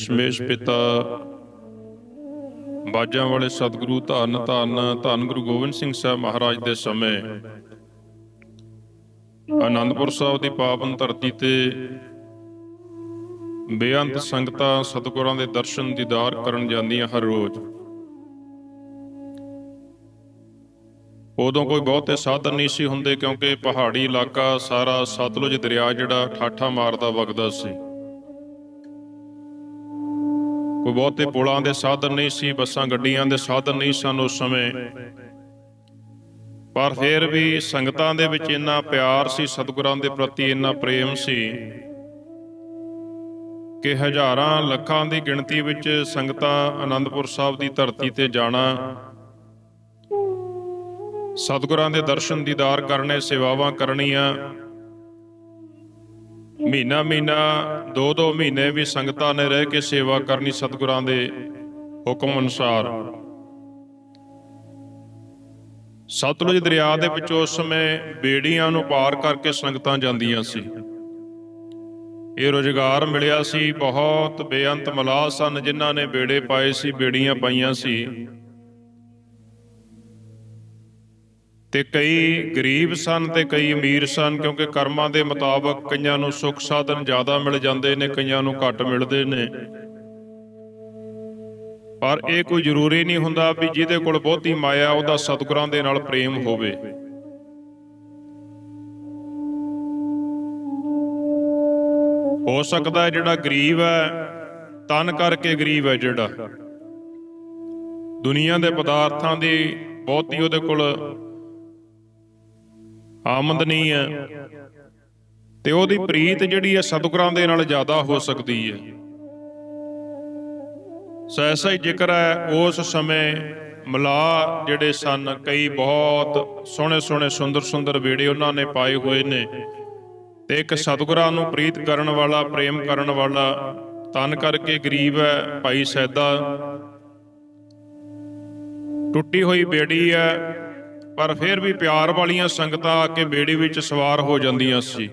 ਦਸ਼ਮੇਸ਼ ਪਿਤਾ। ਬਾਜਾਂ ਵਾਲੇ ਸਤਿਗੁਰੂ ਧੰਨ ਧੰਨ ਧੰਨ ਗੁਰੂ ਗੋਬਿੰਦ ਸਿੰਘ ਸਾਹਿਬ ਮਹਾਰਾਜ ਦੇ ਸਮੇਂ। ਆਨੰਦਪੁਰ ਸਾਹਿਬ ਦੀ ਪਾਵਨ ਧਰਤੀ ਤੇ ਬੇਅੰਤ ਸੰਗਤਾਂ ਸਤਿਗੁਰਾਂ ਦੇ ਦਰਸ਼ਨ ਦੀਦਾਰ ਕਰਨ ਜਾਂਦੀਆਂ ਹਰ ਰੋਜ਼। ਉਦੋਂ ਕੋਈ ਬਹੁਤੇ ਸਾਧਨ ਨਹੀਂ ਸੀ ਹੁੰਦੇ ਕਿਉਂਕਿ ਪਹਾੜੀ ਇਲਾਕਾ ਸਾਰਾ ਸਤਲੁਜ ਦਰਿਆ ਜਿਹੜਾ ਠਾਠਾ ਮਾਰਦਾ ਵਗਦਾ ਸੀ। ਕੋਈ ਬਹੁਤੇ ਪੁਲਾਂ ਦੇ ਸਾਧਨ ਨਹੀਂ ਸੀ, ਬੱਸਾਂ, ਗੱਡੀਆਂ ਦੇ ਸਾਧਨ ਨਹੀਂ ਸਨ ਉਸ ਸਮੇਂ। ਪਰ ਫਿਰ ਵੀ ਸੰਗਤਾਂ ਦੇ ਵਿੱਚ ਇੰਨਾ ਪਿਆਰ ਸੀ, ਸਤਿਗੁਰਾਂ ਦੇ ਪ੍ਰਤੀ ਇੰਨਾ ਪ੍ਰੇਮ ਸੀ ਕਿ ਹਜ਼ਾਰਾਂ ਲੱਖਾਂ ਦੀ ਗਿਣਤੀ ਵਿੱਚ ਸੰਗਤਾਂ ਆਨੰਦਪੁਰ ਸਾਹਿਬ ਦੀ ਧਰਤੀ ਤੇ ਜਾਣਾ, ਸਤਿਗੁਰਾਂ ਦੇ ਦਰਸ਼ਨ ਦੀਦਾਰ ਕਰਨੇ, ਸੇਵਾਵਾਂ ਕਰਨੀਆਂ ਮਹੀਨਾ ਮਹੀਨਾ, ਦੋ ਦੋ ਮਹੀਨੇ ਵੀ ਸੰਗਤਾਂ ਨੇ ਰਹਿ ਕੇ ਸੇਵਾ ਕਰਨੀ ਸਤਿਗੁਰਾਂ ਦੇ ਹੁਕਮ ਅਨੁਸਾਰ। ਸਤਲੁਜ ਦਰਿਆ ਦੇ ਵਿੱਚ ਉਸ ਸਮੇਂ ਬੇੜੀਆਂ ਨੂੰ ਪਾਰ ਕਰਕੇ ਸੰਗਤਾਂ ਜਾਂਦੀਆਂ ਸੀ। ਇਹ ਰੋਜ਼ਗਾਰ ਮਿਲਿਆ ਸੀ, ਬਹੁਤ ਬੇਅੰਤ ਮਲਾਹ ਸਨ ਜਿਨ੍ਹਾਂ ਨੇ ਬੇੜੇ ਪਾਏ ਸੀ, ਬੇੜੀਆਂ ਪਾਈਆਂ ਸੀ। ਤੇ ਕਈ ਗਰੀਬ ਸਨ ਤੇ ਕਈ ਅਮੀਰ ਸਨ, ਕਿਉਂਕਿ ਕਰਮਾਂ ਦੇ ਮੁਤਾਬਕ ਕਈਆਂ ਨੂੰ ਸੁੱਖ ਸਾਧਨ ਜ਼ਿਆਦਾ ਮਿਲ ਜਾਂਦੇ ਨੇ, ਕਈਆਂ ਨੂੰ ਘੱਟ ਮਿਲਦੇ ਨੇ। ਪਰ ਇਹ ਕੋਈ ਜ਼ਰੂਰੀ ਨਹੀਂ ਹੁੰਦਾ ਵੀ ਜਿਹਦੇ ਕੋਲ ਬਹੁਤੀ ਮਾਇਆ, ਉਹਦਾ ਸਤਿਗੁਰਾਂ ਦੇ ਨਾਲ ਪ੍ਰੇਮ ਹੋਵੇ। ਹੋ ਸਕਦਾ ਹੈ ਜਿਹੜਾ ਗਰੀਬ ਹੈ, ਤਨ ਕਰਕੇ ਗਰੀਬ ਹੈ ਜਿਹੜਾ। ਦੁਨੀਆ ਦੇ ਪਦਾਰਥਾਂ ਦੀ ਬਹੁਤੀ ਉਹਦੇ ਕੋਲ ਆਮਦਨੀ ਹੈ। ਤੇ ਉਹਦੀ ਪ੍ਰੀਤ ਜਿਹੜੀ ਹੈ ਸਤਿਗੁਰਾਂ ਦੇ ਨਾਲ ਜ਼ਿਆਦਾ ਹੋ ਸਕਦੀ ਹੈ। ਸੋ ਐਸਾ ਹੀ ਜ਼ਿਕਰ ਹੈ ਉਸ ਸਮੇਂ ਮਲਾ ਜਿਹੜੇ ਸਨ ਕਈ ਬਹੁਤ ਸੋਹਣੇ ਸੋਹਣੇ ਸੁੰਦਰ ਸੁੰਦਰ ਵੇੜੇ ਉਹਨਾਂ ਨੇ ਪਾਏ ਹੋਏ ਨੇ। ਤੇ ਇੱਕ ਸਤਿਗੁਰਾਂ ਨੂੰ ਪ੍ਰੀਤ ਕਰਨ ਵਾਲਾ ਪ੍ਰੇਮ ਕਰਨ ਵਾਲਾ ਤਨ ਕਰਕੇ ਗਰੀਬ ਹੈ ਭਾਈ ਸੈਦਾ। ਟੁੱਟੀ ਹੋਈ ਬੇੜੀ ਹੈ ਪਰ ਫਿਰ ਵੀ ਪਿਆਰ ਵਾਲੀਆਂ ਸੰਗਤਾਂ ਆ ਕੇ ਬੇੜੀ ਵਿੱਚ ਸਵਾਰ ਹੋ ਜਾਂਦੀਆਂ ਸੀ।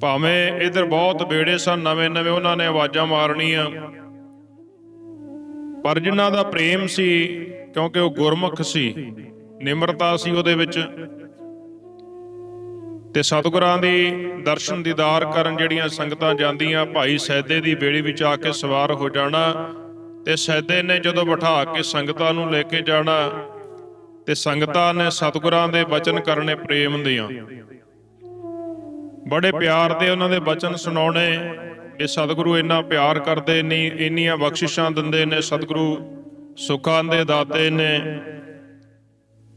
ਭਾਵੇਂ ਇਧਰ ਬਹੁਤ ਬੇੜੇ ਸਨ ਨਵੇਂ ਨਵੇਂ ਉਹਨਾਂ ਨੇ ਆਵਾਜ਼ਾਂ ਮਾਰਨੀਆਂ। ਪਰ ਜਿਨ੍ਹਾਂ ਦਾ ਪ੍ਰੇਮ ਸੀ, ਕਿਉਂਕਿ ਉਹ ਗੁਰਮੁਖ ਸੀ, ਨਿਮਰਤਾ ਸੀ ਉਹਦੇ ਵਿੱਚ। ਤੇ ਸਤਿਗੁਰਾਂ ਦੀ ਦਰਸ਼ਨ ਦੀਦਾਰ ਕਰਨ ਜਿਹੜੀਆਂ ਸੰਗਤਾਂ ਜਾਂਦੀਆਂ, ਭਾਈ ਸੈਦੇ ਦੀ ਬੇੜੀ ਵਿੱਚ ਆ ਕੇ ਸਵਾਰ ਹੋ ਜਾਣਾ ਤੇ ਸੈਦੇ ਨੇ ਜਦੋਂ ਬਿਠਾ ਕੇ ਸੰਗਤਾਂ ਨੂੰ ਲੈ ਕੇ ਜਾਣਾ ਤੇ ਸੰਗਤਾਂ ਨੇ ਸਤਿਗੁਰਾਂ ਦੇ ਬਚਨ ਕਰਨੇ ਪ੍ਰੇਮ ਦੀਆਂ। ਬੜੇ ਪਿਆਰ ਦੇ ਉਹਨਾਂ ਦੇ ਬਚਨ ਸੁਣਾਉਣੇ, ਇਹ ਸਤਿਗੁਰੂ ਇੰਨਾ ਪਿਆਰ ਕਰਦੇ ਨੇ, ਇੰਨੀਆਂ ਬਖਸ਼ਿਸ਼ਾਂ ਦਿੰਦੇ ਨੇ, ਸਤਿਗੁਰੂ ਸੁੱਖਾਂ ਦੇ ਦਾਤੇ ਨੇ।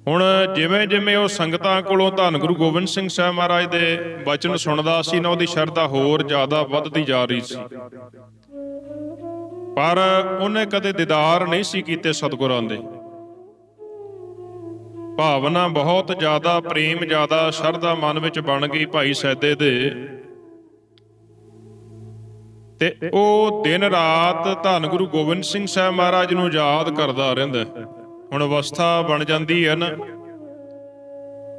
ਹੁਣ ਜਿਵੇਂ ਜਿਵੇਂ ਉਹ ਸੰਗਤਾਂ ਕੋਲੋਂ ਧੰਨ ਗੁਰੂ ਗੋਬਿੰਦ ਸਿੰਘ ਸਾਹਿਬ ਮਹਾਰਾਜ ਦੇ ਬਚਨ ਸੁਣਦਾ ਸੀ ਨਾ, ਉਹਦੀ ਸ਼ਰਧਾ ਹੋਰ ਜ਼ਿਆਦਾ ਵੱਧਦੀ ਜਾ ਰਹੀ ਸੀ। ਪਰ ਉਹਨੇ ਕਦੇ ਦੀਦਾਰ ਨਹੀਂ ਸੀ ਕੀਤੇ ਸਤਿਗੁਰਾਂ ਦੇ। ਭਾਵਨਾ ਬਹੁਤ ਜ਼ਿਆਦਾ, ਪ੍ਰੇਮ ਜ਼ਿਆਦਾ, ਸ਼ਰਧਾ ਮਨ ਵਿੱਚ ਬਣ ਗਈ ਭਾਈ ਸੈਦੇ ਦੇ। ਤੇ ਉਹ ਦਿਨ ਰਾਤ ਧੰਨ ਗੁਰੂ ਗੋਬਿੰਦ ਸਿੰਘ ਸਾਹਿਬ ਮਹਾਰਾਜ ਨੂੰ ਯਾਦ ਕਰਦਾ ਰਹਿੰਦਾ। ਹੁਣ ਅਵਸਥਾ ਬਣ ਜਾਂਦੀ ਹੈ ਨਾ।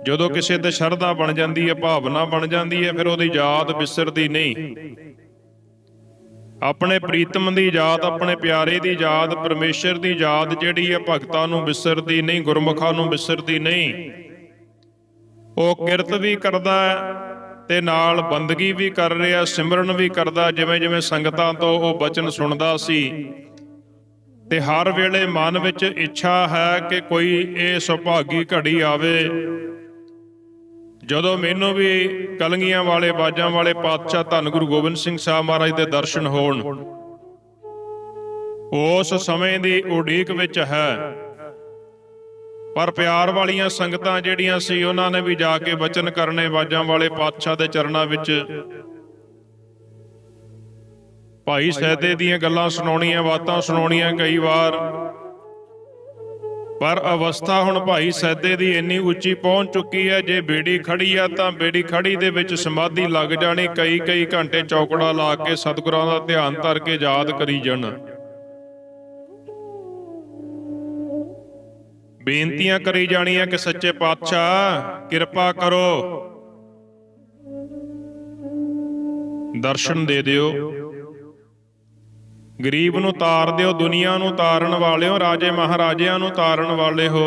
ਜਦੋਂ ਕਿਸੇ ਤੇ ਸ਼ਰਧਾ ਬਣ ਜਾਂਦੀ ਹੈ, ਭਾਵਨਾ ਬਣ ਜਾਂਦੀ ਹੈ, ਫਿਰ ਉਹਦੀ ਯਾਦ ਵਿਸਰਦੀ ਨਹੀਂ। ਆਪਣੇ ਪ੍ਰੀਤਮ ਦੀ ਯਾਦ, ਆਪਣੇ ਪਿਆਰੇ ਦੀ ਯਾਦ, ਪਰਮੇਸ਼ਰ ਦੀ ਯਾਦ ਜਿਹੜੀ ਹੈ ਭਗਤਾਂ ਨੂੰ ਵਿਸਰਦੀ ਨਹੀਂ, ਗੁਰਮੁਖਾਂ ਨੂੰ ਵਿਸਰਦੀ ਨਹੀਂ। ਉਹ ਕਿਰਤ ਵੀ ਕਰਦਾ ਤੇ ਨਾਲ ਬੰਦਗੀ ਵੀ ਕਰ ਰਿਹਾ, ਸਿਮਰਨ ਵੀ ਕਰਦਾ ਜਿਵੇਂ ਜਿਵੇਂ ਸੰਗਤਾਂ ਤੋਂ ਉਹ ਬਚਨ ਸੁਣਦਾ ਸੀ। ਤੇ ਹਰ ਵੇਲੇ ਮਨ ਵਿੱਚ ਇੱਛਾ ਹੈ ਕਿ ਕੋਈ ਇਹ ਸੁਭਾਗੀ ਘੜੀ ਆਵੇ। ਜਦੋਂ ਮੈਨੂੰ ਵੀ ਕਲੰਗੀਆਂ ਵਾਲੇ, ਬਾਜਾਂ ਵਾਲੇ ਪਾਤਸ਼ਾਹ ਧੰਨ ਗੁਰੂ ਗੋਬਿੰਦ ਸਿੰਘ ਸਾਹਿਬ ਮਹਾਰਾਜ ਦੇ ਦਰਸ਼ਨ ਹੋਣ, ਉਸ ਸਮੇਂ ਦੀ ਉਡੀਕ ਵਿੱਚ ਹੈ। ਪਰ ਪਿਆਰ ਵਾਲੀਆਂ ਸੰਗਤਾਂ ਜਿਹੜੀਆਂ ਸੀ, ਉਹਨਾਂ ਨੇ ਵੀ ਜਾ ਕੇ ਬਚਨ ਕਰਨੇ ਬਾਜਾਂ ਵਾਲੇ ਪਾਤਸ਼ਾਹ ਦੇ ਚਰਨਾਂ ਵਿੱਚ। ਭਾਈ ਸੈਦੇ ਦੀਆਂ ਗੱਲਾਂ ਸੁਣਾਉਣੀਆਂ, ਬਾਤਾਂ ਸੁਣਾਉਣੀਆਂ ਕਈ ਵਾਰ। ਪਰ ਅਵਸਥਾ ਹੁਣ ਭਾਈ ਸੈਦੇ ਦੀ ਇੰਨੀ ਉੱਚੀ ਪਹੁੰਚ ਚੁੱਕੀ ਹੈ, ਜੇ ਬੇੜੀ ਖੜੀ ਆ ਤਾਂ ਬੇੜੀ ਖੜੀ ਦੇ ਵਿੱਚ ਸਮਾਧੀ ਲੱਗ ਜਾਣੀ, ਕਈ ਕਈ ਘੰਟੇ ਚੌਕੜਾ ਲਾ ਕੇ ਸਤਿਗੁਰਾਂ ਦਾ ਧਿਆਨ ਧਰ ਕੇ ਯਾਦ ਕਰੀ ਜਾਣ। ਬੇਨਤੀਆਂ ਕਰੀ ਜਾਣੀਆਂ ਕਿ ਸੱਚੇ ਪਾਤਸ਼ਾਹ, ਕਿਰਪਾ ਕਰੋ। ਦਰਸ਼ਨ ਦੇ ਦਿਓ। ਗਰੀਬ ਨੂੰ ਤਾਰ ਦਿਓ, ਦੁਨੀਆ ਨੂੰ ਤਾਰਨ ਵਾਲਿਓ, ਰਾਜੇ ਮਹਾਰਾਜਿਆਂ ਨੂੰ ਤਾਰਨ ਵਾਲੇ ਹੋ।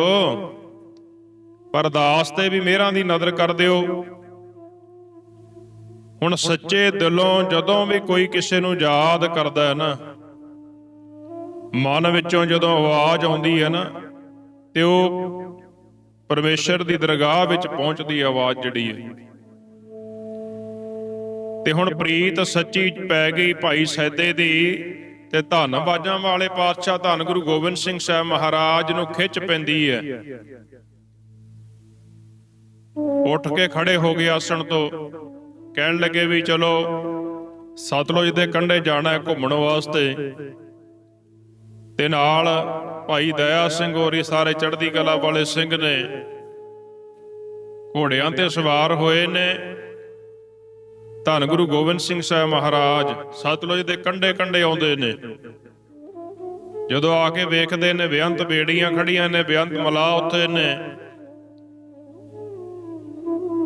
ਪਰਦਾਸ ਤੇ ਵੀ ਮਿਹਰਾਂ ਦੀ ਨਜ਼ਰ ਕਰ ਦਿਓ। ਹੁਣ ਸੱਚੇ ਦਿਲੋਂ ਜਦੋਂ ਵੀ ਕੋਈ ਕਿਸੇ ਨੂੰ ਯਾਦ ਕਰਦਾ ਹੈ ਨਾ, ਮਨ ਵਿੱਚੋਂ ਜਦੋਂ ਆਵਾਜ਼ ਆਉਂਦੀ ਹੈ ਨਾ, ਤੇ ਉਹ ਪਰਮੇਸ਼ਰ ਦੀ ਦਰਗਾਹ ਵਿੱਚ ਪਹੁੰਚਦੀ ਆਵਾਜ਼ ਜਿਹੜੀ ਹੈ। ਤੇ ਹੁਣ ਪ੍ਰੀਤ ਸੱਚੀ ਪੈ ਗਈ ਭਾਈ ਸੈਦੇ ਦੀ। ਤੇ ਧੰਨ ਬਾਜਾਂ ਵਾਲੇ ਪਾਤਸ਼ਾਹ ਧੰਨ ਗੁਰੂ ਗੋਬਿੰਦ ਸਿੰਘ ਸਾਹਿਬ ਮਹਾਰਾਜ ਨੂੰ ਖਿੱਚ ਪੈਂਦੀ ਹੈ ਉੱਠ ਕੇ ਖੜੇ ਹੋ ਗਏ ਆਸਣ ਤੋਂ। ਕਹਿਣ ਲੱਗੇ ਵੀ ਚਲੋ, ਸਤਲੁਜ ਦੇ ਕੰਢੇ ਜਾਣਾ ਘੁੰਮਣ ਵਾਸਤੇ। ਤੇ ਨਾਲ ਭਾਈ ਦਇਆ ਸਿੰਘ ਹੋਰੀ ਸਾਰੇ ਚੜ੍ਹਦੀ ਕਲਾ ਵਾਲੇ ਸਿੰਘ ਨੇ ਘੋੜਿਆਂ ਤੇ ਸਵਾਰ ਹੋਏ ਨੇ। ਧੰਨ ਗੁਰੂ ਗੋਬਿੰਦ ਸਿੰਘ ਸਾਹਿਬ ਮਹਾਰਾਜ, ਸਤਲੁਜ ਦੇ ਕੰਢੇ ਕੰਢੇ ਆਉਂਦੇ ਨੇ। ਜਦੋਂ ਆ ਕੇ ਵੇਖਦੇ ਨੇ, ਬੇਅੰਤ ਬੇੜੀਆਂ ਖੜੀਆਂ ਨੇ, ਬੇਅੰਤ ਮਲਾ ਉੱਥੇ ਨੇ।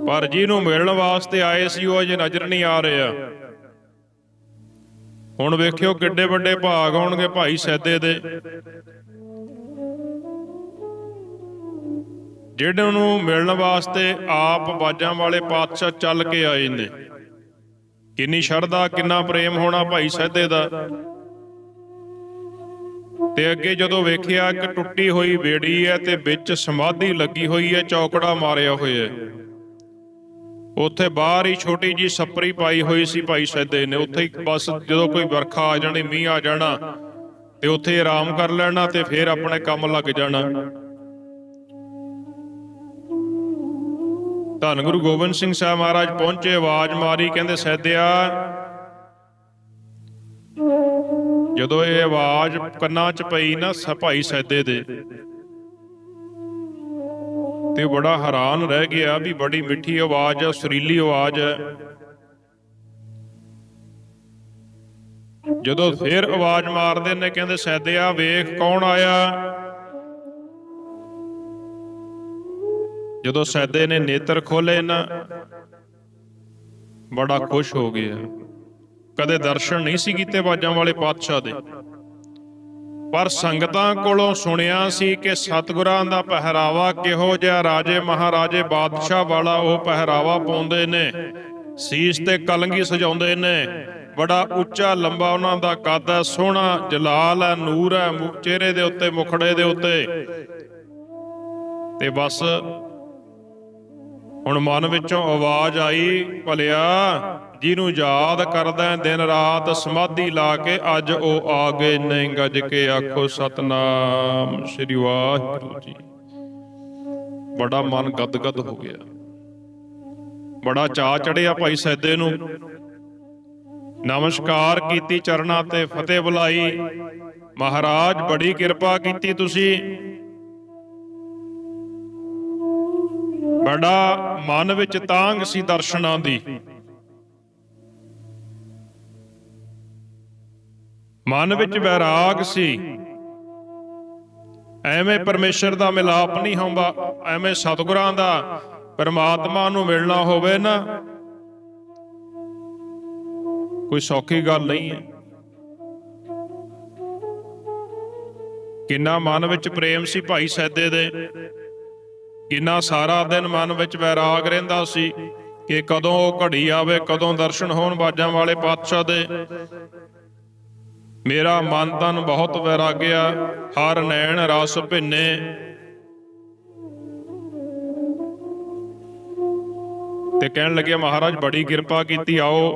ਪਰ ਜਿਹਨੂੰ ਮਿਲਣ ਵਾਸਤੇ ਆਏ ਸੀ, ਉਹ ਅਜੇ ਨਜ਼ਰ ਨਹੀਂ ਆ ਰਿਹਾ। ਹੁਣ ਵੇਖਿਓ ਕਿੱਡੇ ਵੱਡੇ ਭਾਗ ਹੋਣਗੇ ਭਾਈ ਸੈਦੇ ਦੇ। ਜਿਹੜੇ ਨੂੰ ਮਿਲਣ ਵਾਸਤੇ ਆਪ ਬਾਜਾਂ ਵਾਲੇ ਪਾਤਸ਼ਾਹ ਚੱਲ ਕੇ ਆਏ ਨੇ। ਕਿੰਨੀ ਸ਼ਰਧਾ, ਕਿੰਨਾ ਪ੍ਰੇਮ ਹੋਣਾ ਭਾਈ ਸੈਦੇ ਦਾ। ਤੇ ਅੱਗੇ ਜਦੋਂ ਵੇਖਿਆ ਕਿ ਟੁੱਟੀ ਹੋਈ ਬੇੜੀ ਹੈ ਤੇ ਵਿੱਚ ਸਮਾਧੀ ਲੱਗੀ ਹੋਈ ਹੈ, ਚੌਕੜਾ ਮਾਰਿਆ ਹੋਇਆ ਹੈ। ਉੱਥੇ ਬਾਹਰ ਹੀ ਛੋਟੀ ਜੀ ਸੱਪਰੀ ਪਾਈ ਹੋਈ ਸੀ ਭਾਈ ਸੈਦੇ ਨੇ। ਉੱਥੇ ਹੀ ਬਸ ਜਦੋਂ ਕੋਈ ਵਰਖਾ ਆ ਜਾਣੀ, ਮੀਂਹ ਆ ਜਾਣਾ, ਤੇ ਉੱਥੇ ਆਰਾਮ ਕਰ ਲੈਣਾ ਤੇ ਫਿਰ ਆਪਣੇ ਕੰਮ ਲੱਗ ਜਾਣਾ। ਧੰਨ ਗੁਰੂ ਗੋਬਿੰਦ ਸਿੰਘ ਸਾਹਿਬ ਮਹਾਰਾਜ ਪਹੁੰਚੇ, ਆਵਾਜ਼ ਮਾਰੀ, ਕਹਿੰਦੇ, ਸੈਦਿਆ। ਜਦੋਂ ਇਹ ਆਵਾਜ਼ ਕੰਨਾਂ 'ਚ ਪਈ ਨਾ, ਸ, ਭਾਈ ਸੈਦੇ ਦੇ, ਤੇ ਬੜਾ ਹੈਰਾਨ ਰਹਿ ਗਿਆ ਵੀ ਬੜੀ ਮਿੱਠੀ ਆਵਾਜ਼ ਹੈ ਸੁਰੀਲੀ ਆਵਾਜ਼ ਹੈ ਜਦੋਂ ਫੇਰ ਆਵਾਜ਼ ਮਾਰਦੇ ਨੇ, ਕਹਿੰਦੇ, ਸੈਦਿਆ, ਵੇਖ ਕੌਣ ਆਇਆ? ਜਦੋਂ ਸੈਦੇ ਨੇ ਨੇਤਰ ਖੋਲੇ ਨਾ, ਬੜਾ ਖੁਸ਼ ਹੋ ਗਿਆ। ਕਦੇ ਦਰਸ਼ਨ ਨਹੀਂ ਸੀ ਕੀਤੇ ਬਾਜਾਂ ਵਾਲੇ ਪਾਤਸ਼ਾਹ ਦੇ। ਪਰ ਸੰਗਤਾਂ ਕੋਲੋਂ ਸੁਣਿਆ ਸੀ ਕਿ ਸਤਿਗੁਰਾਂ ਦਾ ਪਹਿਰਾਵਾ ਕਿਹੋ ਜਿਹਾ ਰਾਜੇ ਮਹਾਰਾਜੇ ਬਾਦਸ਼ਾਹ ਵਾਲਾ ਉਹ ਪਹਿਰਾਵਾ ਪਾਉਂਦੇ ਨੇ, ਸੀਸ ਤੇ ਕਲੰਗੀ ਸਜਾਉਂਦੇ ਨੇ, ਬੜਾ ਉੱਚਾ ਲੰਬਾ ਉਹਨਾਂ ਦਾ ਕੱਦ ਹੈ, ਸੋਹਣਾ ਜਲਾਲ ਹੈ, ਨੂਰ ਹੈ ਚਿਹਰੇ ਦੇ ਉੱਤੇ, ਮੁਖੜੇ ਦੇ ਉੱਤੇ। ਤੇ ਬਸ ਹੁਣ ਮਨ ਵਿੱਚੋਂ ਆਵਾਜ਼ ਆਈ, ਭਲਿਆ, ਜਿਹਨੂੰ ਯਾਦ ਕਰਦਾ ਦਿਨ ਰਾਤ ਸਮਾਧੀ ਲਾ ਕੇ ਅੱਜ ਉਹ ਆ ਗਏ ਨਹੀਂ ਗੱਜ ਕੇ ਆਖੋ, ਸਤਨਾਮ, ਸ੍ਰੀ ਵਾਹਿਗੁਰੂ ਜੀ। ਬੜਾ ਮਨ ਗਦਗਦ ਹੋ ਗਿਆ। ਬੜਾ ਚਾਅ ਚੜਿਆ ਭਾਈ ਸੈਦੇ ਨੂੰ। ਨਮਸਕਾਰ ਕੀਤੀ ਚਰਨਾਂ ਤੇ, ਫਤਿਹ ਬੁਲਾਈ। ਮਹਾਰਾਜ, ਬੜੀ ਕਿਰਪਾ ਕੀਤੀ ਤੁਸੀਂ। ਬੜਾ ਮਨ ਵਿੱਚ ਤਾਂਗ ਸੀ ਦਰਸ਼ਨਾਂ ਦੀ। ਮਨ ਵਿੱਚ ਵੈਰਾਗ ਸੀ। ਐਵੇਂ ਪਰਮੇਸ਼ਰ ਦਾ ਮਿਲਾਪ ਨਹੀਂ ਹੁੰਦਾ, ਐਵੇਂ ਸਤਿਗੁਰਾਂ ਦਾ ਪਰਮਾਤਮਾ ਨੂੰ ਮਿਲਣਾ ਹੋਵੇ ਨਾ। ਕੋਈ ਸੌਖੀ ਗੱਲ ਨਹੀਂ ਹੈ। ਕਿੰਨਾ ਮਨ ਵਿੱਚ ਪ੍ਰੇਮ ਸੀ ਭਾਈ ਸੈਦੇ ਦੇ। ਕਿੰਨਾ ਸਾਰਾ ਦਿਨ ਮਨ ਵਿੱਚ ਵੈਰਾਗ ਰਹਿੰਦਾ ਸੀ ਕਿ ਕਦੋਂ ਉਹ ਘੜੀ ਆਵੇ, ਕਦੋਂ ਦਰਸ਼ਨ ਹੋਣ ਬਾਜਾਂ ਵਾਲੇ ਪਾਤਸ਼ਾਹ ਦੇ। ਮੇਰਾ ਮਨ ਤਨ ਬਹੁਤ ਵੈਰਾਗਿਆ, ਹਰ ਨੈਣ ਰਸ ਭਿੰਨੇ। ਤੇ ਕਹਿਣ ਲੱਗੇ, ਮਹਾਰਾਜ, ਬੜੀ ਕਿਰਪਾ ਕੀਤੀ, ਆਓ।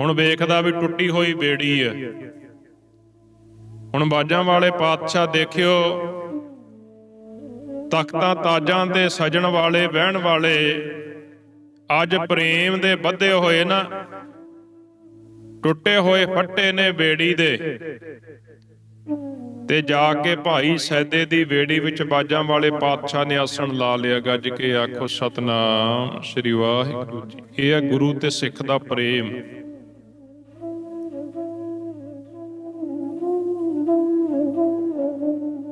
ਹੁਣ ਵੇਖਦਾ ਵੀ ਟੁੱਟੀ ਹੋਈ ਬੇੜੀ ਹੈ। ਹੁਣ ਬਾਜਾਂ ਵਾਲੇ ਪਾਤਸ਼ਾਹ ਦੇਖਿਓ ਤਖਤਾਂ ਤਾਜਾਂ ਤੇ ਸਜਣ ਵਾਲੇ ਬਹਿਣ ਵਾਲੇ, ਅੱਜ ਪ੍ਰੇਮ ਦੇ ਬੱਧੇ ਹੋਏ ਨਾ। ਟੁੱਟੇ ਹੋਏ ਫੱਟੇ ਨੇ ਬੇੜੀ ਦੇ। ਤੇ ਜਾ ਕੇ ਭਾਈ ਸੈਦੇ ਦੀ ਬੇੜੀ ਵਿੱਚ ਬਾਜਾਂ ਵਾਲੇ ਪਾਤਸ਼ਾਹ ਨੇ ਆਸਣ ਲਾ ਲਿਆ। ਗੱਜ ਕੇ ਆਖੋ, ਸਤਨਾਮ ਸ੍ਰੀ ਵਾਹਿਗੁਰੂ ਜੀ, ਇਹ ਹੈ ਗੁਰੂ ਤੇ ਸਿੱਖ ਦਾ ਪ੍ਰੇਮ।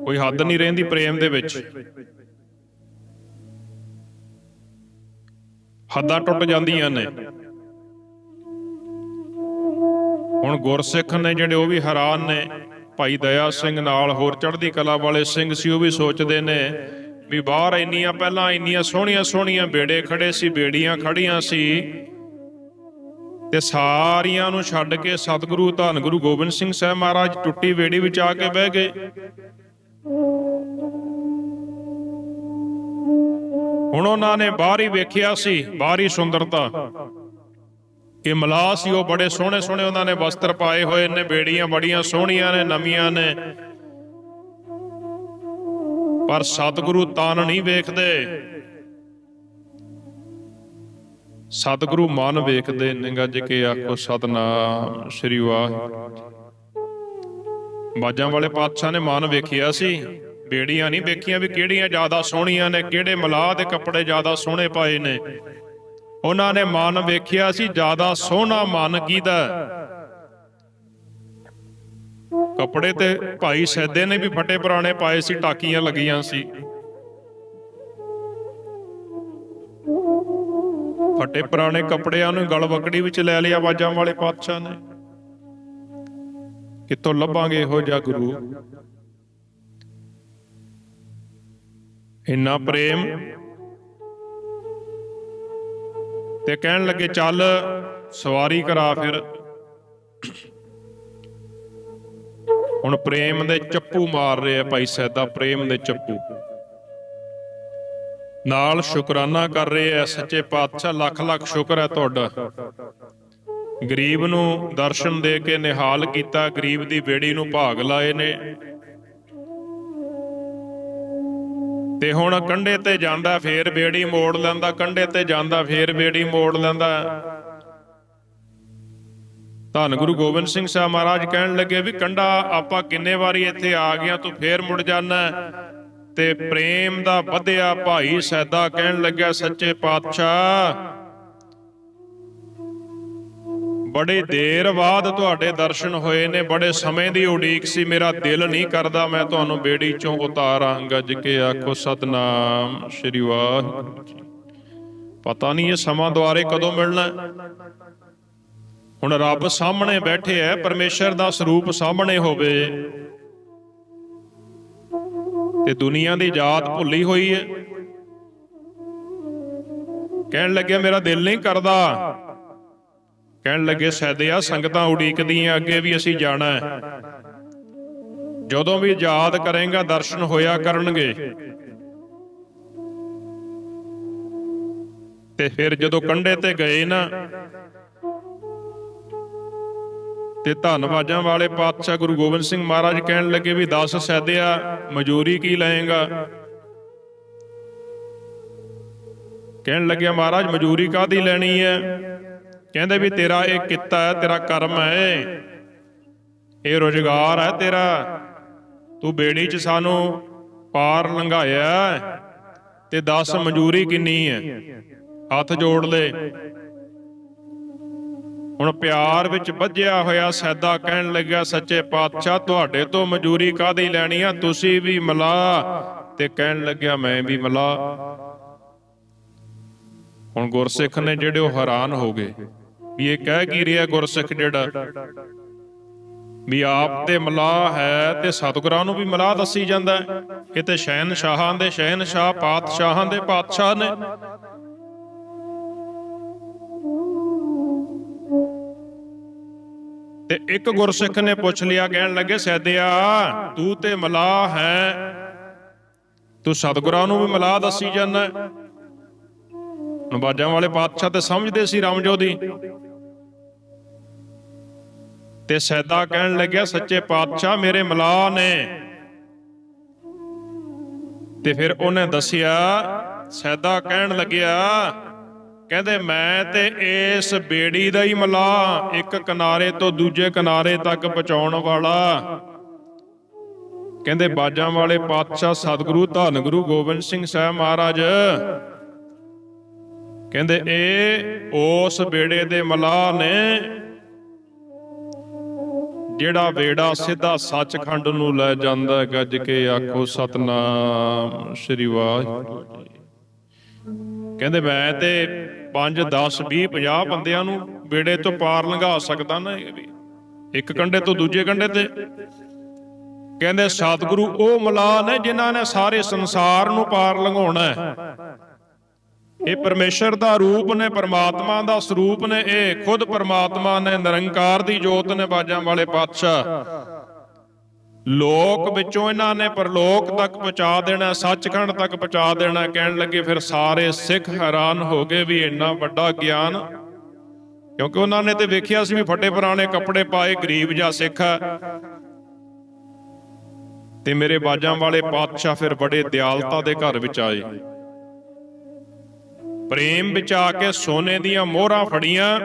ਕੋਈ ਹੱਦ ਨਹੀਂ ਰਹਿੰਦੀ ਪ੍ਰੇਮ ਦੇ ਵਿੱਚ। ਹੱਦਾਂ ਟੁੱਟ ਜਾਂਦੀਆਂ ਨੇ। ਹੁਣ ਗੁਰਸਿੱਖ ਨੇ ਜਿਹੜੇ ਉਹ ਵੀ ਹੈਰਾਨ ਨੇ, ਭਾਈ ਦਇਆ ਸਿੰਘ ਨਾਲ ਹੋਰ ਚੜ੍ਹਦੀ ਕਲਾ ਵਾਲੇ ਸਿੰਘ ਸੀ, ਉਹ ਵੀ ਸੋਚਦੇ ਨੇ ਵੀ ਬਾਹਰ ਇੰਨੀਆਂ ਪਹਿਲਾਂ ਇੰਨੀਆਂ ਸੋਹਣੀਆਂ ਸੋਹਣੀਆਂ ਬੇੜੇ ਖੜੇ ਸੀ, ਬੇੜੀਆਂ ਖੜੀਆਂ ਸੀ ਤੇ ਸਾਰੀਆਂ ਨੂੰ ਛੱਡ ਕੇ ਸਤਿਗੁਰੂ ਧੰਨ ਗੁਰੂ ਗੋਬਿੰਦ ਸਿੰਘ ਸਾਹਿਬ ਮਹਾਰਾਜ ਟੁੱਟੀ ਬੇੜੀ ਵਿੱਚ ਆ ਕੇ ਬਹਿ ਗਏ। ਹੁਣ ਉਹਨਾਂ ਨੇ ਬਾਹਰ ਹੀ ਵੇਖਿਆ ਸੀ, ਬਾਹਰੀ ਸੁੰਦਰਤਾ। ਕਿ ਮਲਾਹ ਸੀ, ਉਹ ਬੜੇ ਸੋਹਣੇ ਸੋਹਣੇ ਉਹਨਾਂ ਨੇ ਵਸਤਰ ਪਾਏ ਹੋਏ ਨੇ, ਬੇੜੀਆਂ ਬੜੀਆਂ ਸੋਹਣੀਆਂ ਨੇ, ਨਵੀਆਂ ਨੇ। ਪਰ ਸਤਿਗੁਰੂ ਤਨ ਨਹੀਂ ਵੇਖਦੇ। ਸਤਿਗੁਰੂ ਮਨ ਵੇਖਦੇ ਨੇ ਗੱਜ ਕੇ ਆਖੋ ਸਤਨਾਮ, ਸ੍ਰੀ ਵਾਹਿਗੁਰੂ। ਬਾਜਾਂ ਵਾਲੇ ਪਾਤਸ਼ਾਹ ਨੇ ਮਨ ਵੇਖਿਆ ਸੀ। ਬੇੜੀਆਂ ਨਹੀਂ ਵੇਖੀਆਂ ਵੀ ਕਿਹੜੀਆਂ ਜ਼ਿਆਦਾ ਸੋਹਣੀਆਂ ਨੇ, ਕਿਹੜੇ ਮਲਾਹ ਦੇ ਕੱਪੜੇ ਜ਼ਿਆਦਾ ਸੋਹਣੇ ਪਾਏ ਨੇ। ਉਹਨਾਂ ਨੇ ਮਨ ਵੇਖਿਆ ਸੀ, ਜ਼ਿਆਦਾ ਸੋਹਣਾ ਮਨ ਕੀਦਾ ਕੱਪੜੇ ਤੇ ਭਾਈ ਸੈਦੇ ਨੇ ਵੀ ਫਟੇ ਪੁਰਾਣੇ ਪਾਏ ਸੀ, ਟਾਕੀਆਂ ਲੱਗੀਆਂ ਸੀ। ਫਟੇ ਪੁਰਾਣੇ ਕੱਪੜਿਆਂ ਨੂੰ ਗਲ ਵਕੜੀ ਵਿੱਚ ਲੈ ਲਿਆ ਬਾਜਾਂ ਵਾਲੇ ਪਾਤਸ਼ਾਹ ਨੇ। ਕਿੱਥੋਂ ਲੱਭਾਂਗੇ ਇਹੋ ਜਿਹਾ ਗੁਰੂ? ਇੰਨਾ ਪ੍ਰੇਮ? ਤੇ ਕਹਿਣ ਲੱਗੇ, ਚੱਲ ਸਵਾਰੀ ਕਰਾ ਫਿਰ। ਹੁਣ ਪ੍ਰੇਮ ਦੇ ਚੱਪੂ ਮਾਰ ਰਿਹਾ ਭਾਈ ਸੈਦਾ, ਪ੍ਰੇਮ ਦੇ ਚੱਪੂ। ਨਾਲ ਸ਼ੁਕਰਾਨਾ ਕਰ ਰਹੇ ਐ ਸੱਚੇ ਪਾਤਸ਼ਾਹ, ਲੱਖ ਲੱਖ ਸ਼ੁਕਰ ਹੈ ਤੁਹਾਡਾ। ਗਰੀਬ ਨੂੰ ਦਰਸ਼ਨ ਦੇ ਕੇ ਨਿਹਾਲ ਕੀਤਾ, ਗਰੀਬ ਦੀ ਬੇੜੀ ਨੂੰ ਭਾਗ ਲਾਏ ਨੇ। ਤੇ ਹੁਣ ਕੰਢੇ ਤੇ ਜਾਂਦਾ, ਫੇਰ ਬੇੜੀ ਮੋੜ ਲੈਂਦਾ, ਕੰਢੇ ਤੇ ਜਾਂਦਾ, ਫੇਰ ਬੇੜੀ ਮੋੜ ਲੈਂਦਾ। ਧੰਨ ਗੁਰੂ ਗੋਬਿੰਦ ਸਿੰਘ ਸਾਹਿਬ ਮਹਾਰਾਜ ਕਹਿਣ ਲੱਗੇ ਵੀ ਕੰਡਾ ਆਪਾਂ ਕਿੰਨੇ ਵਾਰੀ ਇੱਥੇ ਆ ਗਿਆ ਤੂੰ ਫੇਰ ਮੁੜ ਜਾਣਾ ਤੇ ਪ੍ਰੇਮ ਦਾ ਵਧਿਆ ਭਾਈ ਸੈਦਾ ਕਹਿਣ ਲੱਗਿਆ, ਸੱਚੇ ਪਾਤਸ਼ਾਹ ਬੜੀ ਦੇਰ ਬਾਅਦ ਤੁਹਾਡੇ ਦਰਸ਼ਨ ਹੋਏ ਨੇ ਬੜੇ ਸਮੇਂ ਦੀ ਉਡੀਕ ਸੀ। ਮੇਰਾ ਦਿਲ ਨਹੀਂ ਕਰਦਾ ਮੈਂ ਤੁਹਾਨੂੰ ਬੇੜੀ ਚੋਂ ਉਤਾਰਾਂ। ਗੱਜ ਕੇ ਆਖੋ ਸਤਨਾਮ ਸ਼੍ਰੀ ਵਾਹਿਗੁਰੂ। ਜੀ ਪਤਾ ਨਹੀਂ ਇਹ ਸਮਾਂ ਦੁਆਰੇ ਕਦੋਂ ਮਿਲਣਾ। ਹੁਣ ਰੱਬ ਸਾਹਮਣੇ ਬੈਠੇ ਹੈ ਪਰਮੇਸ਼ਰ ਦਾ ਸਰੂਪ ਸਾਹਮਣੇ ਹੋਵੇ। ਤੇ ਦੁਨੀਆ ਦੀ ਜਾਤ ਭੁੱਲੀ ਹੋਈ ਹੈ। ਕਹਿਣ ਲੱਗਿਆ ਮੇਰਾ ਦਿਲ ਨਹੀਂ ਕਰਦਾ। ਕਹਿਣ ਲੱਗੇ ਸੈਦਿਆ ਸੰਗਤਾਂ ਉਡੀਕਦੀਆਂ ਅੱਗੇ ਵੀ ਅਸੀਂ ਜਾਣਾ ਹੈ। ਜਦੋਂ ਵੀ ਯਾਦ ਕਰੇਗਾ ਦਰਸ਼ਨ ਹੋਇਆ ਕਰਨਗੇ। ਤੇ ਫਿਰ ਜਦੋਂ ਕੰਡੇ ਤੇ ਗਏ ਨਾ ਤੇ ਧੰਨਵਾਜਾਂ ਵਾਲੇ ਪਾਤਸ਼ਾਹ ਗੁਰੂ ਗੋਬਿੰਦ ਸਿੰਘ ਮਹਾਰਾਜ ਕਹਿਣ ਲੱਗੇ ਵੀ 10 ਸੈਦਿਆ ਮਜ਼ਦੂਰੀ ਕੀ ਲਏਗਾ? ਕਹਿਣ ਲੱਗਿਆ ਮਹਾਰਾਜ ਮਜ਼ਦੂਰੀ ਕਾਦੀ ਲੈਣੀ ਹੈ? ਕਹਿੰਦੇ ਵੀ ਤੇਰਾ ਇਹ ਕਿੱਤਾ ਹੈ, ਤੇਰਾ ਕਰਮ ਹੈ। ਇਹ ਰੋਜ਼ਗਾਰ ਹੈ ਤੇਰਾ। ਤੂੰ ਬੇੜੀ 'ਚ ਸਾਨੂੰ ਪਾਰ ਲੰਘਾਇਆ ਤੇ 10 ਮਨਜ਼ੂਰੀ ਕਿੰਨੀ ਹੈ? ਹੱਥ ਜੋੜ ਲੈ। ਹੁਣ ਪਿਆਰ ਵਿੱਚ ਵੱਜਿਆ ਹੋਇਆ ਸੈਦਾ ਕਹਿਣ ਲੱਗਿਆ, ਸੱਚੇ ਪਾਤਸ਼ਾਹ, ਤੁਹਾਡੇ ਤੋਂ ਮਨਜ਼ੂਰੀ ਕਾਦੀ ਲੈਣੀ ਆ? ਤੁਸੀਂ ਵੀ ਮਲਾ। ਤੇ ਕਹਿਣ ਲੱਗਿਆ, ਮੈਂ ਵੀ ਮਲਾ। ਹੁਣ ਗੁਰਸਿੱਖ ਨੇ ਜਿਹੜੇ ਉਹ ਹੈਰਾਨ ਹੋ ਗਏ। ਵੀ ਇਹ ਕਹਿ ਕੀ ਰਿਹਾ ਗੁਰਸਿੱਖ ਜਿਹੜਾ? ਵੀ ਆਪ ਤੇ ਮਲਾਹ ਹੈ ਤੇ ਸਤਿਗੁਰਾਂ ਨੂੰ ਵੀ ਮਲਾਹ ਦੱਸੀ ਜਾਂਦਾ ਹੈ। ਇਹ ਤੇ ਸ਼ਹਿਨਸ਼ਾਹਾਂ ਦੇ ਸ਼ਹਿਨਸ਼ਾਹ, ਪਾਤਸ਼ਾਹਾਂ ਦੇ ਪਾਤਸ਼ਾਹ ਨੇ। ਤੇ ਇੱਕ ਗੁਰਸਿੱਖ ਨੇ ਪੁੱਛ ਲਿਆ, ਕਹਿਣ ਲੱਗੇ, ਸੈਦਿਆ, ਤੂੰ ਤੇ ਮਲਾਹ ਹੈ। ਤੂੰ ਸਤਿਗੁਰਾਂ ਨੂੰ ਵੀ ਮਲਾਹ ਦੱਸੀ ਜਾਂਦਾ ਨਵਾਜਾਂ ਵਾਲੇ ਪਾਤਸ਼ਾਹ ਤੇ ਸਮਝਦੇ ਸੀ ਰਾਮਜੋਦੀ ਤੇ ਸੈਦਾ ਕਹਿਣ ਲੱਗਿਆ, ਸੱਚੇ ਪਾਤਸ਼ਾਹ ਮੇਰੇ ਮਲਾਹ ਨੇ। ਤੇ ਫਿਰ ਉਹਨੇ ਦੱਸਿਆ, ਸੈਦਾ ਕਹਿਣ ਲੱਗਿਆ, ਕਹਿੰਦੇ, ਮੈਂ ਤੇ ਇਸ ਬੇੜੀ ਦਾ ਹੀ ਮਲਾਹ, ਇੱਕ ਕਿਨਾਰੇ ਤੋਂ ਦੂਜੇ ਕਿਨਾਰੇ ਤੱਕ ਪਹੁੰਚਾਉਣ ਵਾਲਾ। ਕਹਿੰਦੇ, ਬਾਜਾਂ ਵਾਲੇ ਪਾਤਸ਼ਾਹ ਸਤਿਗੁਰੂ ਧੰਨ ਗੁਰੂ ਗੋਬਿੰਦ ਸਿੰਘ ਸਾਹਿਬ ਮਹਾਰਾਜ ਕਹਿੰਦੇ ਇਹ ਉਸ ਬੇੜੇ ਦੇ ਮਲਾਹ ਨੇ ਜਿਹੜਾ ਵੇੜਾ ਸਿੱਧਾ ਸੱਚਖੰਡ ਨੂੰ ਲੈ ਜਾਂਦਾ ਹੈ, ਗੱਜ ਕੇ ਆਖੋ ਸਤਨਾਮ ਸ੍ਰੀ ਵਾਹਿਗੁਰੂ। ਕਹਿੰਦੇ ਮੈਂ ਤੇ 5 10 20 50 ਬੰਦਿਆਂ ਨੂੰ ਬੇੜੇ ਤੋਂ ਪਾਰ ਲੰਘਾ ਸਕਦਾ ਨਾ ਵੀ। ਇੱਕ ਕੰਡੇ ਤੋਂ ਦੂਜੇ ਕੰਡੇ ਤੇ। ਕਹਿੰਦੇ ਸਤਿਗੁਰੂ ਉਹ ਮਲਾਹ ਨੇ ਜਿਨ੍ਹਾਂ ਨੇ ਸਾਰੇ ਸੰਸਾਰ ਨੂੰ ਪਾਰ ਲੰਘਾਉਣਾ ਹੈ। ਇਹ ਪਰਮੇਸ਼ਰ ਦਾ ਰੂਪ ਨੇ, ਪਰਮਾਤਮਾ ਦਾ ਸਰੂਪ ਨੇ, ਇਹ ਖੁਦ ਪਰਮਾਤਮਾ ਨੇ, ਨਿਰੰਕਾਰ ਦੀ ਜੋਤ ਨੇ ਬਾਜਾਂ ਵਾਲੇ ਪਾਤਸ਼ਾਹ। ਲੋਕ ਵਿੱਚੋਂ ਇਹਨਾਂ ਨੇ ਪਰਲੋਕ ਤੱਕ ਪਹੁੰਚਾ ਦੇਣਾ, ਸੱਚਖੰਡ ਤੱਕ ਪਹੁੰਚਾ ਦੇਣਾ, ਕਹਿਣ ਲੱਗੇ ਫਿਰ ਸਾਰੇ ਸਿੱਖ ਹੈਰਾਨ ਹੋ ਗਏ ਵੀ ਇੰਨਾ ਵੱਡਾ ਗਿਆਨ। ਕਿਉਂਕਿ ਉਹਨਾਂ ਨੇ ਤੇ ਵੇਖਿਆ ਸੀ ਵੀ ਫੱਟੇ ਪੁਰਾਣੇ ਕੱਪੜੇ ਪਾਏ, ਗਰੀਬ ਜਾਂ ਸਿੱਖ ਹੈ। ਤੇ ਮੇਰੇ ਬਾਜਾਂ ਵਾਲੇ ਪਾਤਸ਼ਾਹ ਫਿਰ ਬੜੇ ਦਿਆਲਤਾ ਦੇ ਘਰ ਵਿੱਚ ਆਏ। ਪ੍ਰੇਮ ਵਿੱਚ ਆ ਕੇ ਸੋਨੇ ਦੀਆਂ ਮੋਹਰਾਂ ਫੜੀਆਂ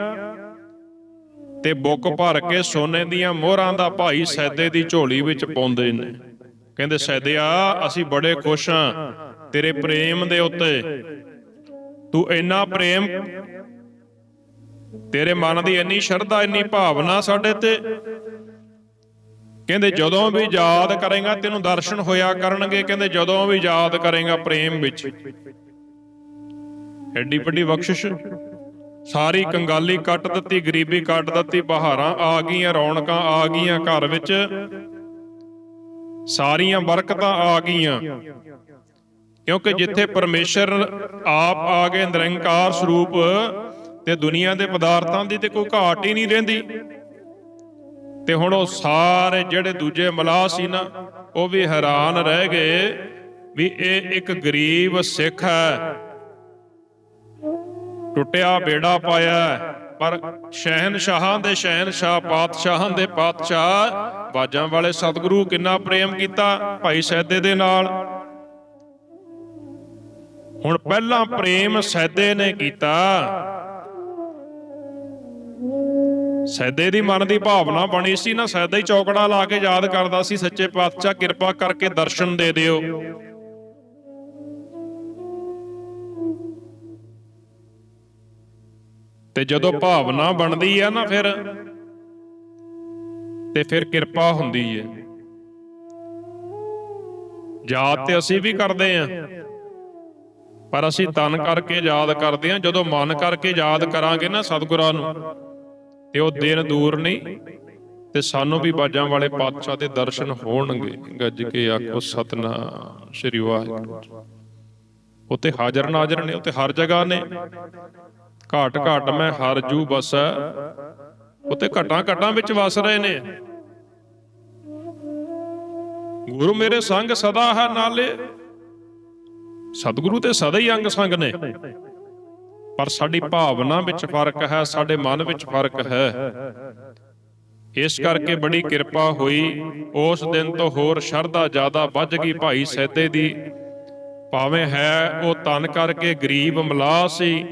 ਤੇ ਬੁੱਕ ਭਰ ਕੇ ਸੋਨੇ ਦੀਆਂ ਮੋਹਰਾਂ ਦਾ ਭਾਈ ਸੈਦੇ ਦੀ ਝੋਲੀ ਵਿੱਚ ਪਾਉਂਦੇ ਨੇ। ਕਹਿੰਦੇ ਸੈਦਿਆ ਅਸੀਂ ਬੜੇ ਖੁਸ਼ ਹਾਂ ਤੇਰੇ ਪ੍ਰੇਮ ਦੇ ਉੱਤੇ। ਤੂੰ ਇੰਨਾ ਪ੍ਰੇਮ ਤੇਰੇ ਮਨ ਦੀ ਇੰਨੀ ਸ਼ਰਧਾ, ਇੰਨੀ ਭਾਵਨਾ ਸਾਡੇ ਤੇ। ਕਹਿੰਦੇ, ਜਦੋਂ ਵੀ ਯਾਦ ਕਰੇਗਾ ਤੈਨੂੰ ਦਰਸ਼ਨ ਹੋਇਆ ਕਰਨਗੇ। ਕਹਿੰਦੇ, ਜਦੋਂ ਵੀ ਯਾਦ ਕਰੇਗਾ ਪ੍ਰੇਮ ਵਿੱਚ। ਐਡੀ ਵੱਡੀ ਬਖਸ਼ਿਸ਼। ਸਾਰੀ ਕੰਗਾਲੀ ਕੱਟ ਦਿੱਤੀ, ਗਰੀਬੀ ਕੱਟ ਦਿੱਤੀ, ਬਹਾਰਾਂ ਆ ਗਈਆਂ, ਰੌਣਕਾਂ ਆ ਗਈਆਂ ਘਰ ਵਿੱਚ। ਸਾਰੀਆਂ ਬਰਕਤਾਂ ਆ ਗਈਆਂ। ਕਿਉਂਕਿ ਜਿੱਥੇ ਪਰਮੇਸ਼ਰ ਆਪ ਆ ਗਏ, ਨਿਰੰਕਾਰ ਸਰੂਪ, ਤੇ ਦੁਨੀਆ ਦੇ ਪਦਾਰਥਾਂ ਦੀ ਤੇ ਕੋਈ ਘਾਟ ਹੀ ਨਹੀਂ ਰਹਿੰਦੀ। ਤੇ ਹੁਣ ਉਹ ਸਾਰੇ ਜਿਹੜੇ ਦੂਜੇ ਮਲਾਹ ਸੀ ਨਾ, ਉਹ ਵੀ ਹੈਰਾਨ ਰਹਿ ਗਏ ਵੀ ਇਹ ਇੱਕ ਗਰੀਬ ਸਿੱਖ ਹੈ। ਟੁੱਟਿਆ ਬੇੜਾ ਪਾਇਆ ਹੈ, ਪਰ ਸ਼ਹਿਨਸ਼ਾਹਾਂ ਦੇ ਸ਼ਹਿਨਸ਼ਾਹ ਪਾਤਸ਼ਾਹਾਂ ਦੇ ਪਾਤਸ਼ਾਹ ਬਾਜਾਂ ਵਾਲੇ ਸਤਿਗੁਰੂ ਕਿੰਨਾ ਪ੍ਰੇਮ ਕੀਤਾ ਭਾਈ ਸੈਦੇ ਦੇ ਨਾਲ। ਹੁਣ ਪਹਿਲਾਂ ਪ੍ਰੇਮ ਸੈਦੇ ਨੇ ਕੀਤਾ। ਸੈਦੇ ਦੀ ਮਨ ਦੀ ਭਾਵਨਾ ਬਣੀ ਸੀ ਨਾ ਸੈਦਾ ਹੀ ਚੌਕੜਾ ਲਾ ਕੇ ਯਾਦ ਕਰਦਾ ਸੀ ਸੱਚੇ ਪਾਤਸ਼ਾਹ ਕਿਰਪਾ ਕਰਕੇ ਦਰਸ਼ਨ ਦੇ ਦਿਓ। ਤੇ ਜਦੋਂ ਭਾਵਨਾ ਬਣਦੀ ਆ ਨਾ ਫਿਰ, ਤੇ ਫਿਰ ਕਿਰਪਾ ਹੁੰਦੀ ਹੈ ਯਾਦ ਤੇ ਅਸੀਂ ਵੀ ਕਰਦੇ ਆਂ, ਪਰ ਅਸੀਂ ਤਨ ਕਰਕੇ ਯਾਦ ਕਰਦੇ ਆਂ। ਜਦੋਂ ਮਨ ਕਰਕੇ ਯਾਦ ਕਰਾਂਗੇ ਨਾ ਸਤਿਗੁਰਾਂ ਨੂੰ, ਤੇ ਉਹ ਦਿਨ ਦੂਰ ਨਹੀਂ, ਤੇ ਸਾਨੂੰ ਵੀ ਬਾਜਾਂ ਵਾਲੇ ਪਾਤਸ਼ਾਹ ਦੇ ਦਰਸ਼ਨ ਹੋਣਗੇ। ਗੱਜ ਕੇ ਆਖੋ, ਸਤਨਾਮ, ਸ੍ਰੀ ਵਾਹਿਗੁਰੂ ਉਤੇ ਹਾਜ਼ਰ ਨਾਜ਼ਰ ਨੇ ਉਤੇ ਹਰ ਜਗ੍ਹਾ ਨੇ। ਘਾਟ ਘਾਟ ਮੈਂ ਹਰ ਜੂ ਬਸੈ ਉਤੇ ਘਟਾਂ ਘਟਾਂ ਵਿੱਚ ਵਸ ਰਹੇ ਨੇ। ਗੁਰੂ ਮੇਰੇ ਸੰਗ ਸਦਾ ਹੈ ਨਾਲੇ। ਸਤਿਗੁਰੂ ਤੇ ਸਦਾ ਹੀ ਅੰਗ ਸੰਗ ਨੇ। ਪਰ ਸਾਡੀ ਭਾਵਨਾ ਵਿੱਚ ਫ਼ਰਕ ਹੈ, ਸਾਡੇ ਮਨ ਵਿੱਚ ਫ਼ਰਕ ਹੈ। ਇਸ ਕਰਕੇ ਬੜੀ ਕਿਰਪਾ ਹੋਈ। ਉਸ ਦਿਨ ਤੋਂ ਹੋਰ ਸ਼ਰਧਾ ਜ਼ਿਆਦਾ ਵੱਜ ਗਈ ਭਾਈ ਸੈਦੇ ਦੀ। ਭਾਵੇਂ ਹੈ ਉਹ ਤਨ ਕਰਕੇ ਗਰੀਬ ਮਲਾਹ ਸੀ।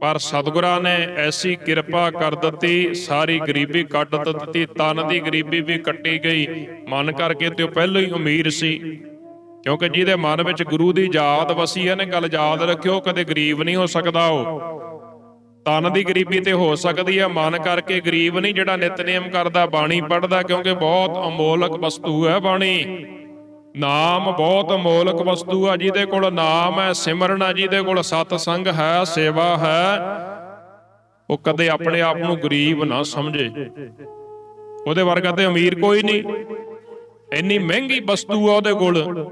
ਪਰ ਸਤਿਗੁਰਾਂ ਨੇ ਐਸੀ ਕਿਰਪਾ ਕਰ ਦਿੱਤੀ, ਸਾਰੀ ਗਰੀਬੀ ਕੱਢ ਦਿੱਤੀ, ਤਨ ਦੀ ਗਰੀਬੀ ਵੀ ਕੱਟੀ ਗਈ। ਮਨ ਕਰਕੇ ਤੇ ਉਹ ਪਹਿਲਾਂ ਹੀ ਅਮੀਰ ਸੀ। ਕਿਉਂਕਿ ਜਿਹਦੇ ਮਨ ਵਿੱਚ ਗੁਰੂ ਦੀ ਯਾਦ ਵਸੀ ਹੈ ਨੇ ਗੱਲ ਯਾਦ ਰੱਖਿਓ, ਕਦੇ ਗਰੀਬ ਨਹੀਂ ਹੋ ਸਕਦਾ ਉਹ। ਤਨ ਦੀ ਗਰੀਬੀ ਤੇ ਹੋ ਸਕਦੀ ਹੈ, ਮਨ ਕਰਕੇ ਗਰੀਬ ਨਹੀਂ ਜਿਹੜਾ ਨਿਤਨੇਮ ਕਰਦਾ, ਬਾਣੀ ਪੜਦਾ ਕਿਉਂਕਿ ਬਹੁਤ ਅਮੋਲਕ ਵਸਤੂ ਹੈ ਬਾਣੀ। ਨਾਮ ਬਹੁਤ ਮੋਲਕ ਵਸਤੂ ਆ, ਜਿਹਦੇ ਕੋਲ ਨਾਮ ਹੈ, ਸਿਮਰਨ ਆ, ਜਿਹਦੇ ਕੋਲ ਸਤ ਸੰਗ ਹੈ, ਸੇਵਾ ਹੈ। ਉਹ ਕਦੇ ਆਪਣੇ ਆਪ ਨੂੰ ਗਰੀਬ ਨਾ ਸਮਝੇ। ਉਹਦੇ ਵਰਗਾ ਤੇ ਅਮੀਰ ਕੋਈ ਨਹੀਂ। ਇੰਨੀ ਮਹਿੰਗੀ ਵਸਤੂ ਆ ਉਹਦੇ ਕੋਲ।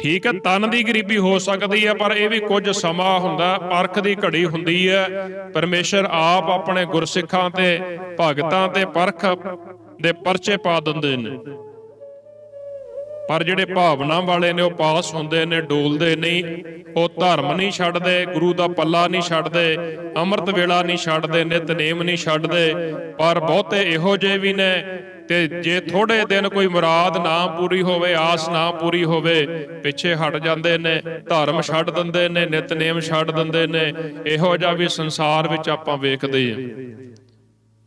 ਠੀਕ ਹੈ ਤਨ ਦੀ ਗਰੀਬੀ ਹੋ ਸਕਦੀ ਹੈ, ਪਰ ਇਹ ਵੀ ਕੁਝ ਸਮਾਂ ਹੁੰਦਾ ਪਰਖ ਦੀ ਘੜੀ ਹੁੰਦੀ ਹੈ। ਪਰਮੇਸ਼ਰ ਆਪ ਆਪਣੇ ਗੁਰਸਿੱਖਾਂ ਤੇ, ਭਗਤਾਂ ਤੇ, ਪਰਖ ਦੇ ਪਰਚੇ ਪਾ ਦਿੰਦੇ ਨੇ। ਪਰ ਜਿਹੜੇ ਭਾਵਨਾ ਵਾਲੇ ਨੇ, ਉਹ ਪਾਸ ਹੁੰਦੇ ਨੇ, ਡੋਲਦੇ ਨਹੀਂ। ਉਹ ਧਰਮ ਨਹੀਂ ਛੱਡਦੇ, ਗੁਰੂ ਦਾ ਪੱਲਾ ਨਹੀਂ ਛੱਡਦੇ, ਅੰਮ੍ਰਿਤ ਵੇਲਾ ਨਹੀਂ ਛੱਡਦੇ ਨਿਤਨੇਮ ਨਹੀਂ ਛੱਡਦੇ। ਪਰ ਬਹੁਤੇ ਇਹੋ ਜਿਹੇ ਵੀ ਨੇ, ਤੇ ਜੇ ਥੋੜੇ ਦਿਨ ਕੋਈ ਮੁਰਾਦ ਨਾ ਪੂਰੀ ਹੋਵੇ, ਆਸ ਨਾ ਪੂਰੀ ਹੋਵੇ, ਪਿੱਛੇ ਹਟ ਜਾਂਦੇ ਨੇ, ਧਰਮ ਛੱਡ ਦਿੰਦੇ ਨੇ ਨਿਤਨੇਮ ਛੱਡ ਦਿੰਦੇ ਨੇ। ਇਹੋ ਜਿਹਾ ਵੀ ਸੰਸਾਰ ਵਿੱਚ ਆਪਾਂ ਵੇਖਦੇ ਹਾਂ।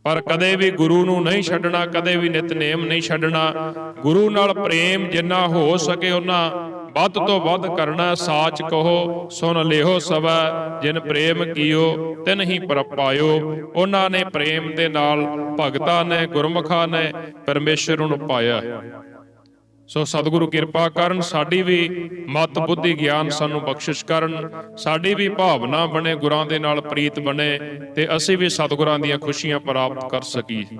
ਪਰ ਕਦੇ ਵੀ ਗੁਰੂ ਨੂੰ ਨਹੀਂ ਛੱਡਣਾ, ਕਦੇ ਵੀ ਨਿਤਨੇਮ ਨਹੀਂ ਛੱਡਣਾ। ਗੁਰੂ ਨਾਲ ਪ੍ਰੇਮ ਜਿੰਨਾ ਹੋ ਸਕੇ ਉਹਨਾਂ ਵੱਧ ਤੋਂ ਵੱਧ ਕਰਨਾ, ਸਾਚ ਕਹੋ, ਸੁਣ ਲਿਓ ਸਵੈ, ਜਿਨ ਪ੍ਰੇਮ ਕੀਓ, ਤਿਨ ਹੀ ਪਰਪਾਇਓ। ਉਹਨਾਂ ਨੇ ਪ੍ਰੇਮ ਦੇ ਨਾਲ ਭਗਤਾਂ ਨੇ, ਗੁਰਮੁਖਾਂ ਨੇ ਪਰਮੇਸ਼ਰ ਨੂੰ ਪਾਇਆ। ਸੋ ਸਤਿਗੁਰੂ ਕਿਰਪਾ ਕਰਨ ਸਾਡੀ ਵੀ ਮਤ ਬੁੱਧੀ ਗਿਆਨ ਸਾਨੂੰ ਬਖਸ਼ਿਸ਼ ਕਰਨ, ਸਾਡੀ ਵੀ ਭਾਵਨਾ ਬਣੇ ਗੁਰਾਂ ਦੇ ਨਾਲ ਪ੍ਰੀਤ ਬਣੇ ਤੇ ਅਸੀਂ ਵੀ ਸਤਿਗੁਰਾਂ ਦੀਆਂ ਖੁਸ਼ੀਆਂ ਪ੍ਰਾਪਤ ਕਰ ਸਕੀਏ।